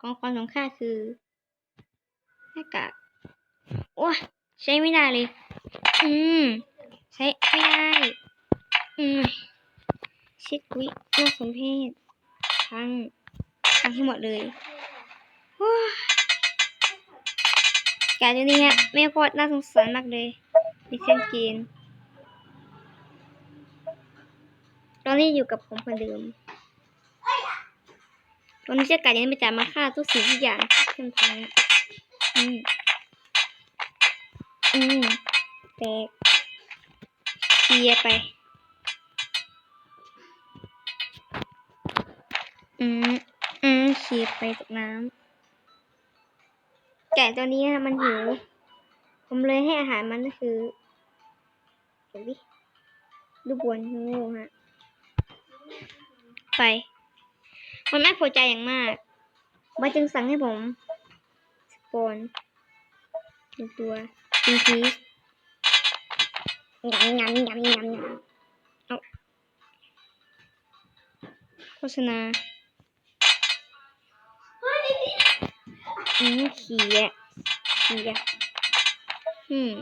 ของขวัญของข้าคือหน้ากากโอ้ใช้ไม่ได้เลย อืม ใช้ไม่ได้ อืมเช็ดกุยโลกสมเพศทั้งทั้งให้หมดเลยโอ้ยการตัวนี้ฮะแม่โคตรน่าสงสารมากเลยดิเซนเกนตอนนี้อยู่กับผมคนเดิม ตอนนี้จ้าไก่ยังไม่จ่ามาฆ่าทุกสิ่งทุกอย่างที่นทำนะอืมอืมแตกเคลียไป อืมอืมเคลียไปจากน้ำไก่ตัวนี้นะมันหิว ผมเลยให้อาหารมันก็คือเดี๋ยวดิดูบวนงูฮะ ไป มันไม่พอใจอย่างมากมันจึงสั่งให้ผมสปอนหนึ่งตัวกินพีชยำยำยำยำยำเอาโฆษณาอืมเขียเขียอืม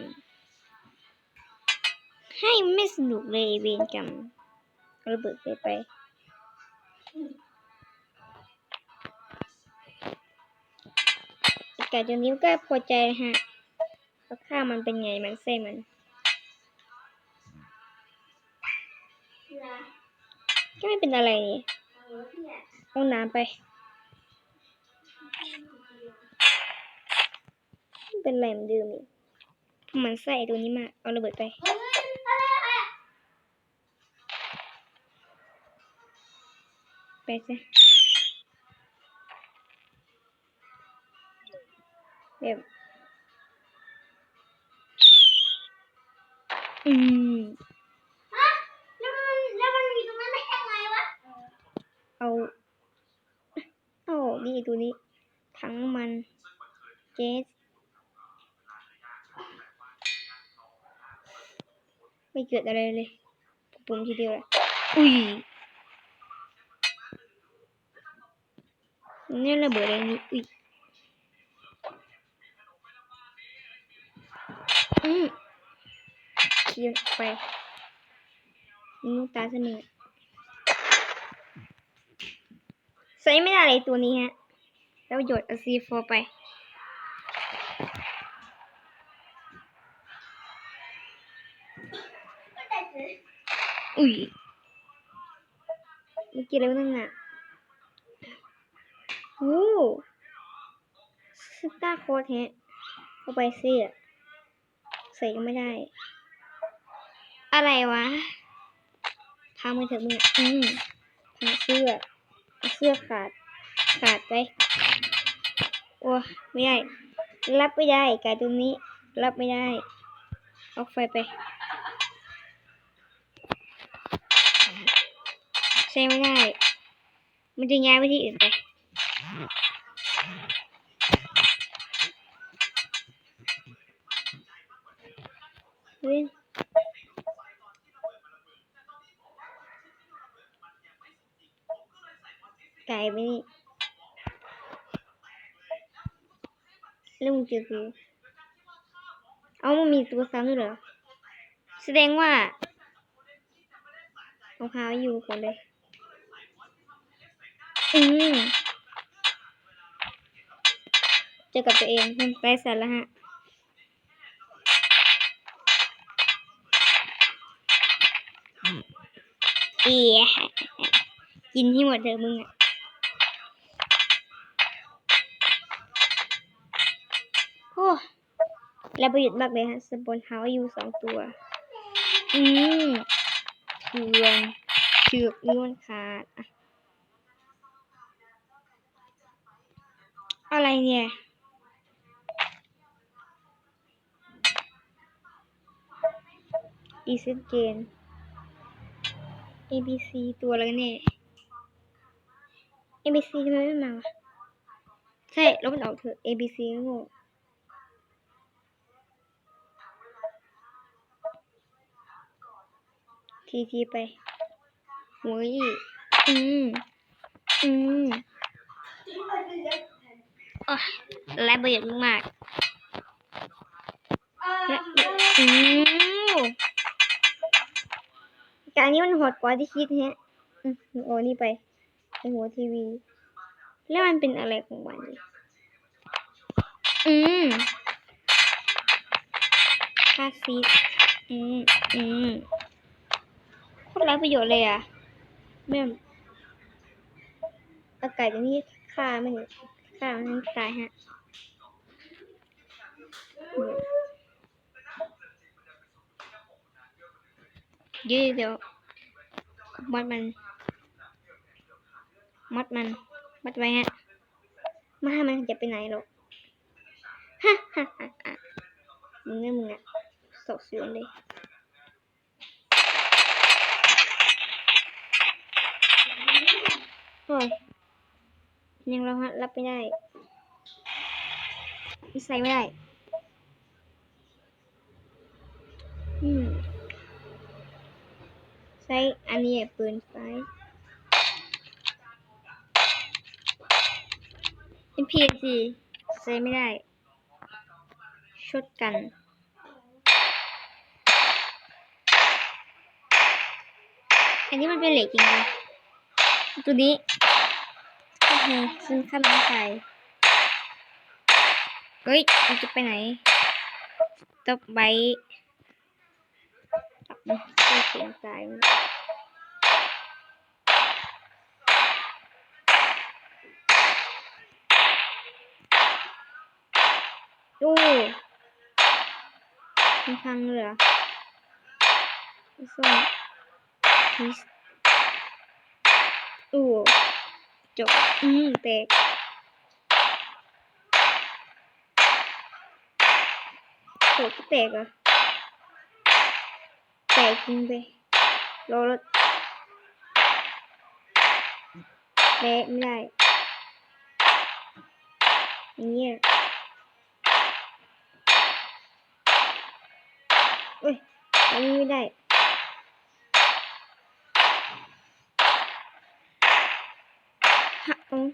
ให้ไม่สนุกเลยเวรกรรมระเบิดไปไป ไก่ตัวนี้ก็พอใจนะฮะเพราะข้าวมันเป็นไงมันเส้นมัน ก็ไม่เป็นอะไรนี่เอาน้ำไป เป็นไรเหมือนเดิมอีกมันใส่ตัวนี้มา เอาระเบิดไปไปซะ แบบอืมแล้วมันแล้วมันอยู่ตรงนั้นได้ยังไงวะเอาเอาดีตัวนี้ถังน้ำมันเจสไม่เกิดอะไรเลยปุ่มทีเดียวแหละอุ้ยนี่ระเบิดอะไรนี่อุ้ย อืมเคียร์ไปนี่ลูกตาเสมอใช้ไม่ได้เลยตัวนี้ฮะ แล้วหยดเอาซีโฟไปอุ้ยเมื่อกี้อะไรวนั่นน่ะโอ้สตาร์โค้ดฮะเอาไปสิอะใส่ก็ไม่ได้ อะไรวะทำมือถือมึงอะอืมทำเสื้อเสื้อขาด ขาดไปโอ้ไม่ได้ รับไม่ได้กายตรงนี้ รับไม่ได้ เอาไฟไปใช้ไม่ได้ มันจะย้ายไปที่อื่นไป เฮ้ย ไก่ไปนี่แล้วมึงเจอกูเอามันมีตัวซ้ำด้วยเหรอ แสดงว่าเอาพาอยู่คนเลย อืมเจอกับตัวเองมันไร้สาระฮะเอียกินที่หมดเถอะมึงอะ โอ้แล้วประโยชน์มากเลยฮะสปอนเฮาอยู่สองตัว อืมเถื่อนเชือกนิ้วมันขาดอะอะไรเนี่ย อีซิเกน A B C ตัวอะไรเนี่ย A B C ทำไมไม่มาวะ ใช่ลบมันออกเถอะ A B C ก็โง่ ทีทีไปโอ้ยอืม อืมและประโยชน์มากเออๆและอืมแต่อันนี้มันโหดกว่าที่คิดแฮะอืมโอ้นี่ไปไปหัวทีวี แล้วมันเป็นอะไรของมันเนี่ยอืมค่าซีดอืม อืมโคตร ไร้ประโยชน์เลยอะแม่มอาไก่ตัวนี้ฆ่าไม่ฆ่ามันตายฮะเดี๋ยวเดี๋ยวมัดมัน มัดมัน มัดไว้ฮะมาให้มันจะไปไหนหรอกฮ่าฮ่าฮ่าฮ่ามึงเนี่ยมึงอะสอบสวนเลย ยังเราฮะรับไม่ได้ใส่ไม่ได้ อืมใช้อันนี้ปืนไฟเป็นพีซีใช้ไม่ได้ชดกันอันนี้มันเป็นเหล็กจริงเลย ตัวนี้โอเคซึ่งข้าน้องใส่เฮ้ยมันจะไปไหนตบใบตับเสียงสายดูมันพังเลยเหรอส้มมิส โอ้จบ อืมแตกโหแตกเหรอแตกจริงไปรอรถแตะไม่ได้เงี้ยเอ้ยอันนี้ไม่ได้ ฮะอืม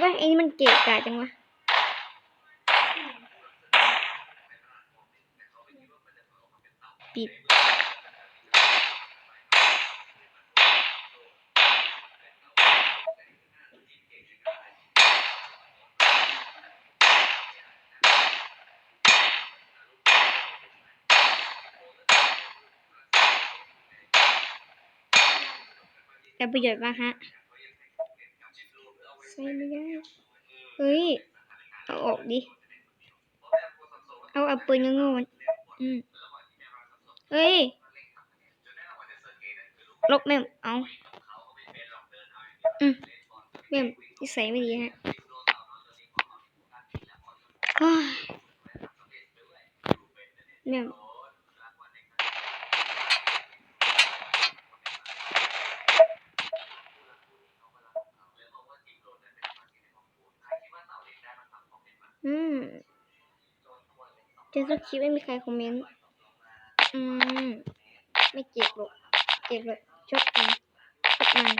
ว่าไอ้นี่มันเกะกะจังวะปิด แต่ประโยชน์มากฮะใส่ไม่ได้เฮ้ย เอาออกดิ เอาเอาปืนงงๆมันอืมเฮ้ย ลบแม่มเอา อืมแม่มนิสัยไม่ดีฮะแม่มอืม เจอสักคลิปไม่มีใครคอมเมนต์ อืม ไม่เจ็บหรอก เจ็บหรอกชดมันชดมัน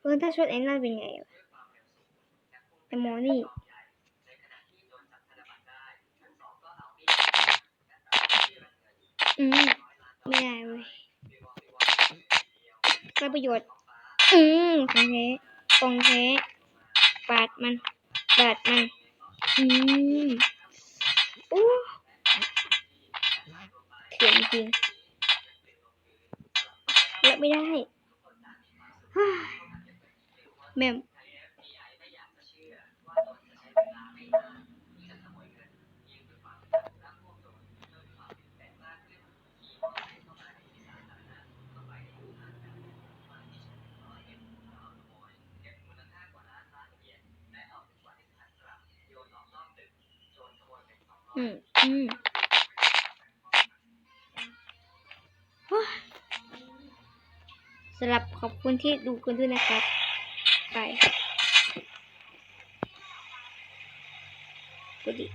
เออถ้าชดไอ้นั่นเป็นไงวะแต่หมอนี่อืมไม่ได้เว้ยได้ประโยชน์ อืมของแท้ของแท้ปาดมันปาดมัน อืม อู้เถื่อนจริงเยอะไม่ได้ฮ่าแม่ม อืมอืมโอ้ยสำหรับขอบคุณที่ดูกันด้วยนะครับ ไปสวัสดี